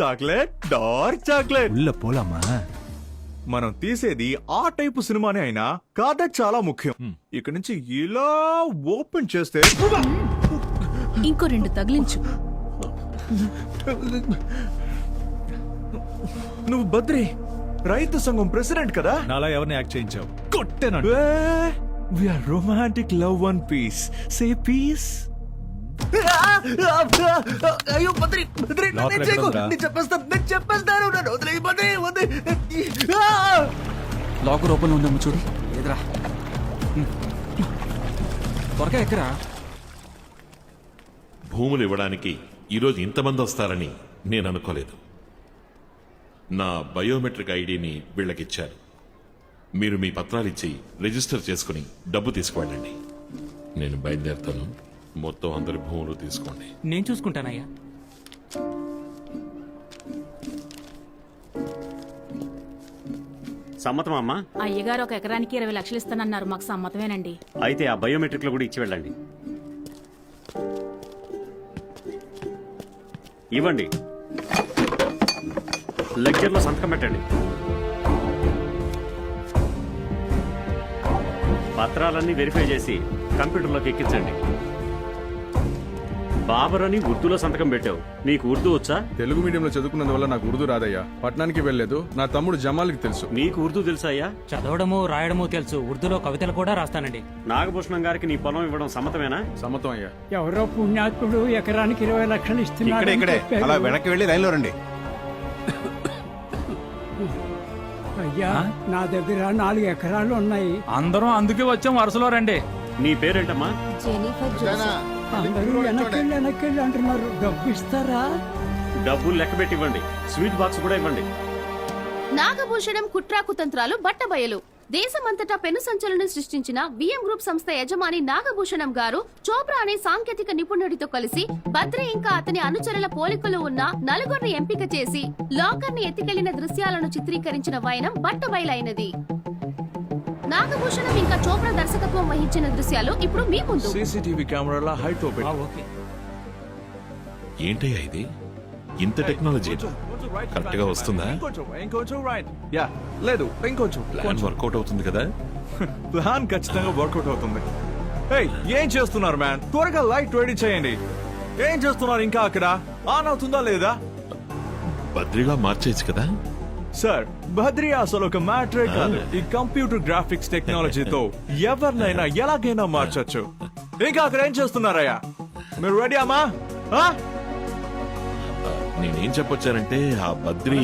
Chocolate dark chocolate. ఉల్ల పోలమ్మా మనం తీసేది ఆ టైపు సినిమానే అయినా కథ చాలా ముఖ్యం. ఇక్కడ నుంచి ఇలా ఓపెన్ చేస్తే ఇంకో రెండు తగిలించు. నువ్వు బద్రి రైతు సంఘం ప్రెసిడెంట్ కదా? నాలా ఎవరిని యాక్ట్ చేయించావు? కొట్టేనా or romantic love one piece say piece అయ్యో బద్రి లోపల నేను చేయకు. నేను చెప్పేస్తాను నేను చెప్పేస్తాను. నన్ను వదిలేయ్, బద్రి వద్దు లాకర్ ఓపెన్ ఉందేమో చూడు. ఎదురా త్వరగా ఎక్కరా? భూములు ఇవ్వడానికి ఈరోజు ఇంతమంది వస్తారని నేను అనుకోలేదు. నా బయోమెట్రిక్ ఐడిని వీళ్ళకిచ్చారు. మీరు మీ పత్రాలు ఇచ్చి రిజిస్టర్ చేసుకుని డబ్బు తీసుకువెళ్ళండి. నేను బయలుదేరుతాను. మొత్తం అందరి భూములు తీసుకోండి. నేను చూసుకుంటానయ్యా. సమ్మతం అమ్మా? అయ్యగారు ఒక ఎకరానికి ఇరవై లక్షలు ఇస్తానన్నారు. మాకు సమ్మతమేనండి. అయితే ఆ బయోమెట్రిక్లో కూడా ఇచ్చి వెళ్ళండి. ఇవ్వండి. లెక్చర్లో సంతకం పెట్టండి. పత్రాలన్నీ వెరిఫై చేసి కంప్యూటర్లోకి ఎక్కించండి. బాబర్ అని ఉర్దూలో సంతకం పెట్టావు. నీకు ఉర్దూ వచ్చా? తెలుగు మీడియంలో చదువుకున్నందువల్ల నాకు ఉర్దూ రాదయ్యా. పట్టణానికి వెళ్ళలేదు. నా తమ్ముడు జమాల్కి తెలుసు. నీకు ఉర్దూ తెలుసా అయ్యా? చదవడము రాయడము తెలుసు. ఉర్దూలో కవితలు కూడా రాస్తానండి. నాగభూషణం గారికి నీ పొలం ఇవ్వడం సమ్మతమేనా? సమ్మతం అయ్యా. ఎవరో పుణ్యాత్ముడు ఎకరానికి ఇరవై లక్షలు ఇస్తున్నాడు ఇక్కడే ఇక్కడే. అలా వెనక్కి వెళ్ళి లైన్లో రండి. అయ్యా నా దగ్గర నాలుగు ఎకరాలు ఉన్నాయి. అందరం అందుకే వచ్చాం వరుసలో రండి. నీ పేరేంటమ్మా? అందరూ వెనకెళ్ళి వెనకెళ్ళి అంటున్నారు. డబ్బు ఇస్తారా డబ్బులు లెక్క పెట్టి ఇవ్వండి. స్వీట్ బాక్స్ కూడా ఇవ్వండి. నాగభూషణం కుట్రాకుతంత్రాలు బట్టబయలు. దేశమంతటా పెను సంచలనం సృష్టించిన విఎం గ్రూప్ సంస్థ యజమాని నాగభూషణం గారు చోప్రా అనే సాంకేతిక నిపుణుడితో కలిసి బద్రి ఇంకా అతని అనుచరుల పోలికలు ఉన్న నలుగురిని ఎంపిక చేసి లాకర్ని ఎత్తికెళ్ళిన దృశ్యాలను చిత్రీకరించిన వైనం బట్టబయలైనది. నాగభూషణం ఇంకా చోప్రా దర్శకత్వం వహించిన దృశ్యాలు ఇప్పుడు మీ ముందు. సీసీటీవీ కెమెరాల హైట్ ఓపెన్ ఓకే. ఏంటయ్యా ఇది? ఇంత టెక్నాలజీ. కరెక్ట్గా వస్తుందా? ఇంకొంచెం ఇంకొంచెం రైట్ యా లేదు ఇంకొంచెం ప్లాన్ వర్కౌట్ అవుతుంది కదా? ప్లాన్ ఖచ్చితంగా వర్కౌట్ అవుతుంది. ఏయ్ ఏం చేస్తున్నారు మ్యాన్ త్వరగా లైట్ రెడీ చేయండి. ఏం చేస్తున్నారు ఇంకా అక్కడ? ఆన్ అవుతుందా లేదా? బద్రిగా మార్చేయచ్చు కదా? సార్ బద్రి అసలు ఒక మ్యాటరే కాదు. ఈ కంప్యూటర్ గ్రాఫిక్స్ టెక్నాలజీతో ఎవరినైనా ఎలాగైనా మార్చొచ్చు. ఇంకా అక్కడ ఏం చేస్తున్నారయ్యా? మీరు రెడీ అమ్మా? ఆ? నేనేం చెప్పొచ్చానంటే ఆ బద్రి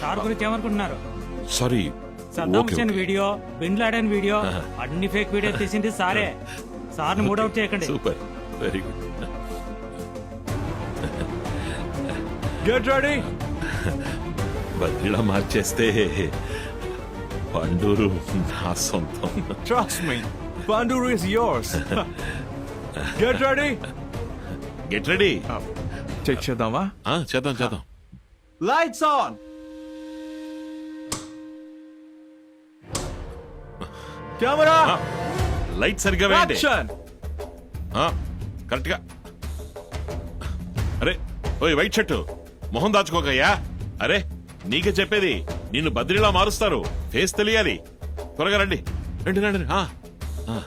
సార్ గురించి ఏమనుకుంటున్నారు? Sorry Saddam okay. Video bin Laden video అన్ని ఫేక్ వీడియో తీసింది సారే. సార్ని మూడౌట్ చేయకండి. Super very good get ready బద్రిలా మార్చేస్తే పండూరు నా సొంతం. Trust me Panduru is yours get ready get ready check చేద్దామా చేద్దాం చేద్దాం లైట్స్ ఆన్ కెమెరా లైట్ సరిగ్గా వేయండి. కరెక్ట్గా. అరే ఓయ్ వైట్ షర్టు మొహం దాచుకోకయ్యా. అరే నీకే చెప్పేది నిన్ను బద్రిలా మారుస్తారు. ఫేస్ తెలియాలి. త్వరగా రండి. రండి రండి రండి. ఆ, ఆ.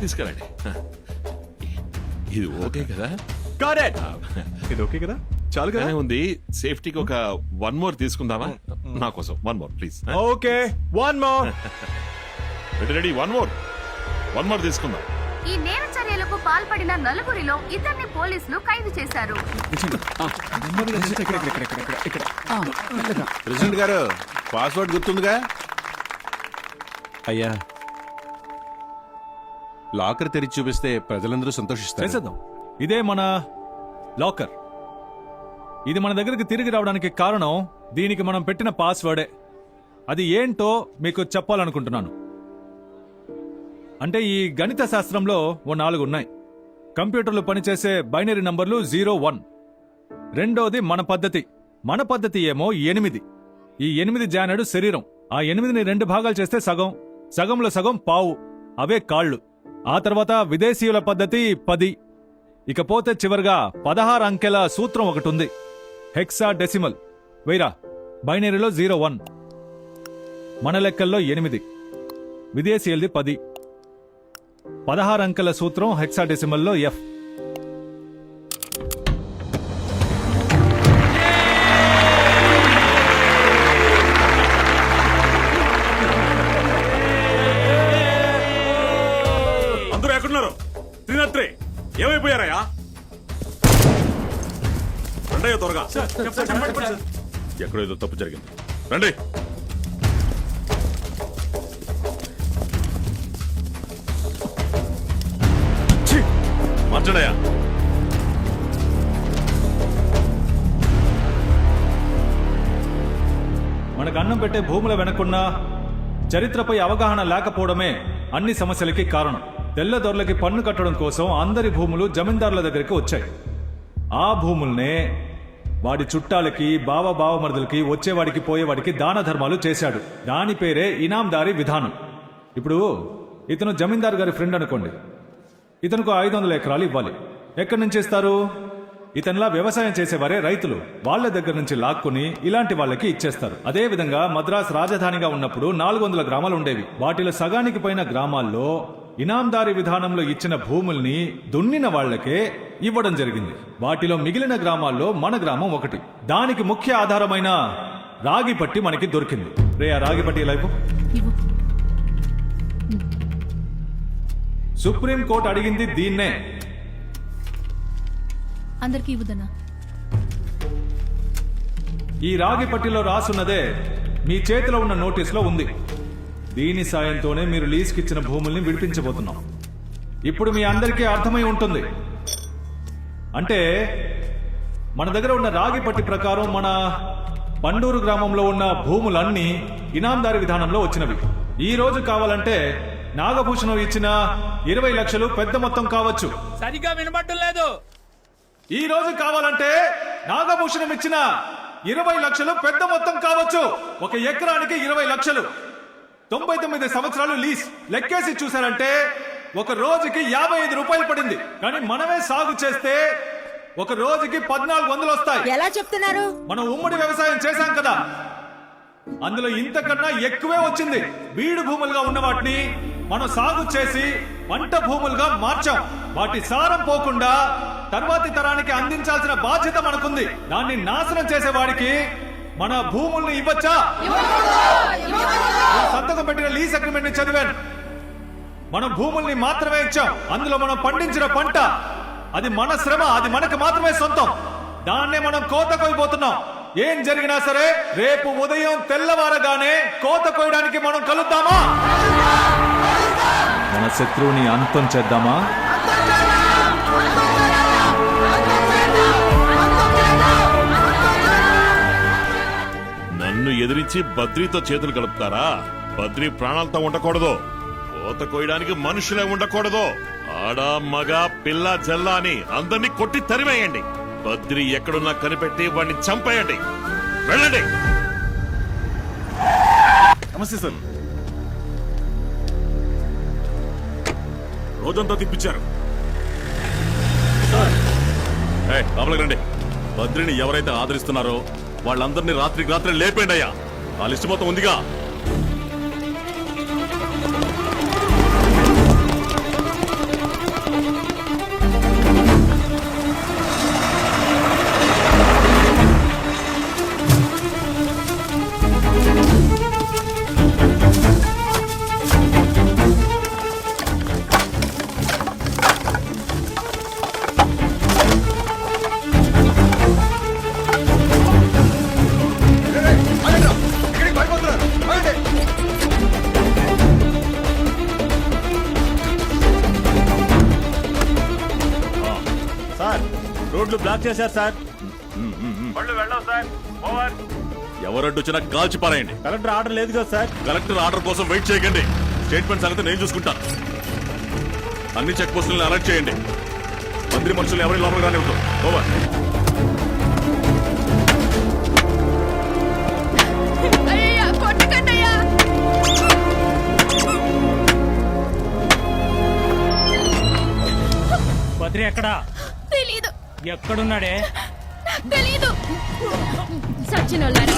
తీసుకురండి. ఆ. ఇది ఓకే కదా? గాట్ ఇట్ ఇది ఓకే కదా? చాలు కదా? బాగానే ఉంది. సేఫ్టీకి ఒక వన్ మోర్ తీసుకుందామా? నా కోసం. One more please. Okay. One more. Ready ready one more one more తీసుకుందాం. ఈ నేర చర్యలకు పాల్పడిన నలుగురిలో ఇద్దరిని పోలీసులు ఖైదు చేశారు. ప్రెసిడెంట్ గారు పాస్వర్డ్ గుర్తుందిగా? అయ్యా. లాకర్ తెరిచి చూపిస్తే ప్రజలందరూ సంతోషిస్తారు. చేసేద్దాం. ఇదే మన లాకర్. ఇది మన దగ్గరికి తిరిగి రావడానికి కారణం దీనికి మనం పెట్టిన పాస్వర్డే. అది ఏంటో మీకు చెప్పాలనుకుంటున్నాను. అంటే ఈ గణిత శాస్త్రంలో ఓ నాలుగు ఉన్నాయి కంప్యూటర్లు పనిచేసే బైనరీ నంబర్లు జీరో వన్. రెండోది మన పద్ధతి. మన పద్ధతి ఏమో ఎనిమిది. ఈ ఎనిమిది జానడు శరీరం. ఆ ఎనిమిదిని రెండు భాగాలు చేస్తే సగం. సగంలో సగం పావు. అవే కాళ్ళు. ఆ తర్వాత విదేశీయుల పద్ధతి పది. ఇకపోతే చివరిగా పదహారు అంకెల సూత్రం ఒకటి ఉంది హెక్సా డెసిమల్ వైరా బైనరీలో జీరో వన్. మన లెక్కల్లో ఎనిమిది. విదేశీయులది పది. పదహారు అంకెల సూత్రం హెక్సా డెసిమల్లో ఎఫ్. అందరూ ఎక్కడున్నారు? త్రినత్రి ఏమైపోయారయ్యా? రండయ్య త్వరగా. ఎక్కడో ఏదో తప్పు జరిగింది. రండి. మార్చండయ్యా మనకు అన్నం పెట్టే భూముల వెనకున్న చరిత్రపై అవగాహన లేకపోవడమే అన్ని సమస్యలకి కారణం. తెల్లదొరలకి పన్ను కట్టడం కోసం అందరి భూములు జమీందారుల దగ్గరికి వచ్చాయి. ఆ భూముల్నే వాడి చుట్టాలకి బావ బావమరుదులకి వచ్చేవాడికి పోయేవాడికి దాన ధర్మాలు చేశాడు. దాని పేరే ఇనాందారి విధానం. ఇప్పుడు ఇతను జమీందారు గారి ఫ్రెండ్ అనుకోండి. ఇతనుకు ఐదు వందల ఎకరాలు ఇవ్వాలి. ఎక్కడి నుంచి ఇస్తారు? ఇతనిలా వ్యవసాయం చేసేవారే రైతులు. వాళ్ళ దగ్గర నుంచి లాక్కుని ఇలాంటి వాళ్ళకి ఇచ్చేస్తారు. అదే విధంగా మద్రాస్ రాజధానిగా ఉన్నప్పుడు నాలుగు వందల గ్రామాలు ఉండేవి. వాటిలో సగానికి పైన గ్రామాల్లో ఇనాందారి విధానంలో ఇచ్చిన భూముల్ని దున్నిన వాళ్ళకే ఇవ్వడం జరిగింది. వాటిలో మిగిలిన గ్రామాల్లో మన గ్రామం ఒకటి. దానికి ముఖ్య ఆధారమైన రాగిపట్టి మనకి దొరికింది. రే ఆ రాగిపట్టి ఇలా ఇవ్వు సుప్రీం కోర్టు అడిగింది దీన్నే. అందరికి ఇవ్వదన్నా. ఈ రాగి పట్టిలో రాసున్నదే మీ చేతిలో ఉన్న నోటీసులో ఉంది. దీని సాయంతోనే మీరు లీజుకిచ్చిన భూముల్ని విడిపించబోతున్నాం. ఇప్పుడు మీ అందరికీ అర్థమై ఉంటుంది. అంటే మన దగ్గర ఉన్న రాగి పట్టి ప్రకారం మన పండూరు గ్రామంలో ఉన్న భూములన్నీ ఇనాందారి విధానంలో వచ్చినవి. ఈ రోజు కావాలంటే నాగభూషణం ఇచ్చిన ఇరవై లక్షలు పెద్ద మొత్తం కావచ్చు. సరిగా వినబట్టం లేదు ఈ రోజు కావాలంటే నాగభూషణం ఇచ్చిన ఇరవై లక్షలు పెద్ద మొత్తం కావచ్చు. ఒక ఎకరానికి ఇరవై లక్షలు. తొంభై తొమ్మిది సంవత్సరాలు లీజ్ లెక్కేసి చూసారంటే ఒక రోజుకి యాభై ఐదు రూపాయలు పడింది. కానీ మనమే సాగు చేస్తే ఒక రోజుకి పద్నాలుగు వందలు వస్తాయి. ఎలా చెప్తున్నారు? మనం ఉమ్మడి వ్యవసాయం చేశాం కదా. అందులో ఇంతకన్నా ఎక్కువే వచ్చింది. బీడు భూములుగా ఉన్న వాటిని మనం సాగు చేసి పంట భూములుగా మార్చాం. వాటి సారం పోకుండా తర్వాతి తరానికి అందించాల్సిన బాధ్యత మనకుంది. దాన్ని నాశనం చేసేవాడికి మన భూముల్ని ఇవ్వచ్చా? సంతకం పెట్టిన లీజ్ అగ్రిమెంట్ని చదివాను. మనం భూముల్ని మాత్రమే ఇచ్చాం. అందులో మనం పండించిన పంట అది మన శ్రమ అది మనకు మాత్రమే సొంతం. దాన్నే మనం కోత కోయిపోతున్నాం ఏం జరిగినా సరే రేపు ఉదయం తెల్లవారగానే కోత కోయడానికి మనం కలుద్దామా? మన శత్రువుని అంతం చేద్దామా? నన్ను ఎదిరించి బద్రీతో చేతులు కలుపుతారా? బద్రీ ప్రాణాలతో ఉండకూడదు. కోత కోయడానికి మనుషులే ఉండకూడదు. ఆడ మగ పిల్ల జల్ల అని అందరినీ కొట్టి తరివేయండి బద్రి ఎక్కడున్నా కనిపెట్టి వాడిని చంపేయండి. వెళ్ళండి. నమస్తే సార్. రోజంతా తిప్పించారు. లోపలికి రండి. బద్రిని ఎవరైతే ఆదరిస్తున్నారో వాళ్ళందరినీ రాత్రికి రాత్రి లేపేయండి అయ్యా. ఆ లిస్టు మొత్తం ఉందిగా. రోడ్లు బ్లాక్ చేశారు సార్. ఎవరడ్డు వచ్చినా కాల్చి పారేయండి. కలెక్టర్ ఆర్డర్ లేదు కదా సార్. కలెక్టర్ ఆర్డర్ కోసం వెయిట్ చేయకండి. స్టేట్మెంట్ సంగతి నేను చూసుకుంటాను అన్ని చెక్ పోస్టులను అలర్ట్ చేయండి. మంత్రి మనుషులు ఎవరి లోపల రానివ్వదు ఓవర్. ఎక్కడున్నాడే? తెలీదు. సచ్చినోళ్ళారా